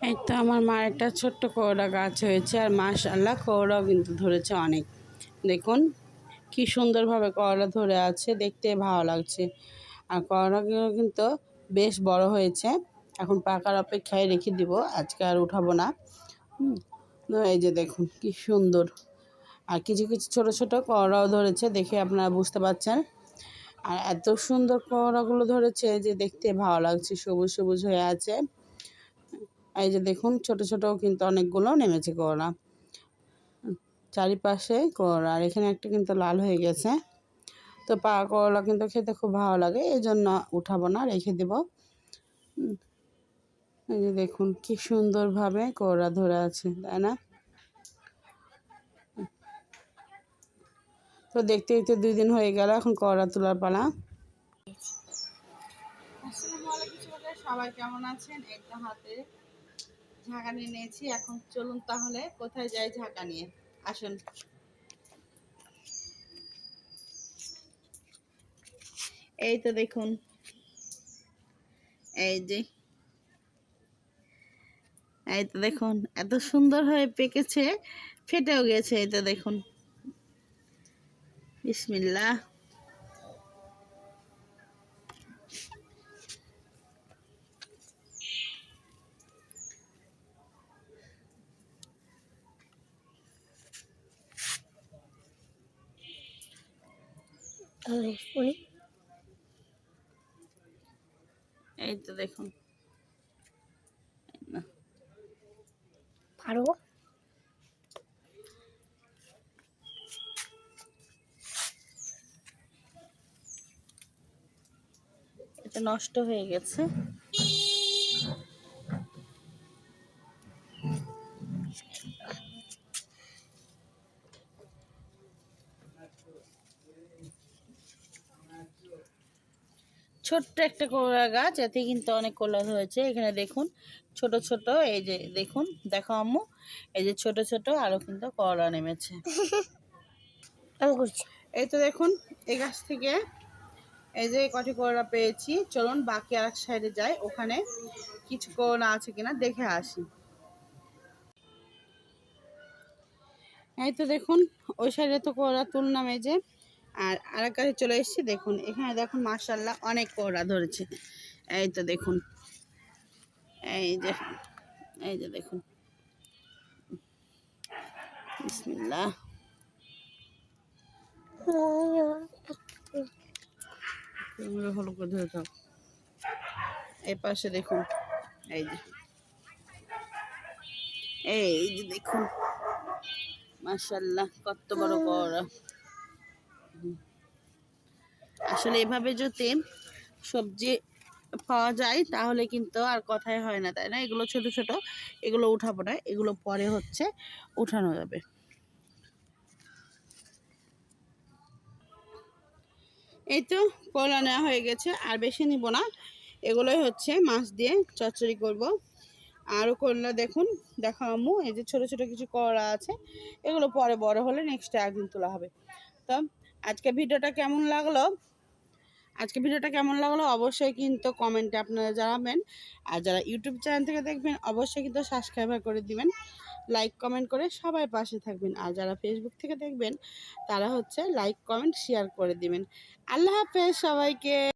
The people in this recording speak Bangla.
এই তো আমার মার একটা ছোট্ট করলা গাছ হয়েছে আর মাশাল্লাহ করলাও কিন্তু ধরেছে অনেক। দেখুন, কি সুন্দরভাবে করলা ধরে আছে, দেখতে ভালো লাগছে। আর করলাগুলো কিন্তু বেশ বড় হয়েছে। এখন পাকার অপেক্ষায় রেখে দিব, আজকে আর উঠাবো না। এই যে দেখুন, কি সুন্দর। আর কিছু কিছু ছোট ছোট করলাও ধরেছে, দেখে আপনারা বুঝতে পারছেন। আর এত সুন্দর করলাগুলো ধরেছে যে দেখতে ভালো লাগছে, সবুজ সবুজ হয়ে আছে। এই যে দেখুন, ছোট ছোট কিন্তু অনেকগুলো নেমেছে করলা। চারিপাশে করলা, আর এখানে একটা কিন্তু লাল হয়ে গেছে। তো পা করলা কিন্তু খেতে খুব ভালো লাগে এই জন্য উঠাবো না, রেখে দেব। এই যে দেখুন, কি সুন্দরভাবে করলা ধরে আছে, তাই না? তো দেখতে দেখতে দুই দিন হয়ে গেল এখন করলা তোলার পালা। সবাই কেমন আছেন? একটা হাতে ঝাঁকা নিয়ে নিয়েছি। এখন চলুন তাহলে কোথায় যাই ঝাঁকা নিয়ে? আসুন। এই তো দেখুন। এই যে। এই তো দেখুন, এত সুন্দর হয়ে পেকেছে, ফেটেও গেছে, এই তো দেখুন। বিসমিল্লাহ। এই তো দেখুন। এই না। পারো। এটা নষ্ট হয়ে গেছে। ছোট্ট একটা কলা গাছ এতে কিন্তু অনেক কলা হয়েছে। এখানে দেখুন ছোট ছোট এই যে দেখুন দেখো আম্মু এই যে ছোট ছোট আরও কিন্তু কলা নেমেছে। এই তো দেখুন এই গাছ থেকে এই যে কটি করলা পেয়েছি। চলুন বাকি আর এক সাইডে যাই। ওখানে কিছু করলা আছে কিনা দেখে আসি। এই তো দেখুন ওই সাইডে তো করলা তুললাম এই যে। আর আরেক কাছে চলে এসেছি দেখুন এখানে দেখুন মার্শাল্লাহ অনেক করলা ধরেছে। এই তো দেখুন এই যে এই যে দেখুন। করে ধরে থাক এই পাশে দেখুন এই যে এই যে দেখুন। মাশাল্লাহ কত বড় বড় আসলে এভাবে যদি সবজি পাওয়া যায়, তাহলে কিন্তু আর কথাই হয় না, তাই না? এগুলো ছোট ছোট, এগুলো উঠাবো না, এগুলো পরে হচ্ছে উঠানো যাবে। এই তো কলা নেওয়া হয়ে গেছে, আর বেশি নিব না। এগুলোই হচ্ছে মাছ দিয়ে চচ্চড়ি করব। আরও করলা দেখুন, দেখো আম্মু, এই যে ছোট ছোট কিছু করলা আছে, এগুলো পরে বড় হলে নেক্সট একদিন তোলা হবে। তো আজকে ভিডিওটা কেমন লাগল? আজকে ভিডিওটা কেমন লাগল অবশ্যই কিন্তু কমেন্টে আপনারা জানাবেন। আর যারা ইউটিউব চ্যানেল থেকে দেখবেন, অবশ্যই কিন্তু সাবস্ক্রাইব করে দিবেন। লাইক কমেন্ট করে সবাই পাশে থাকবেন। আর যারা ফেসবুক থেকে দেখবেন, তারা হচ্ছে লাইক কমেন্ট শেয়ার করে দিবেন। আল্লাহ হাফেজ সবাইকে।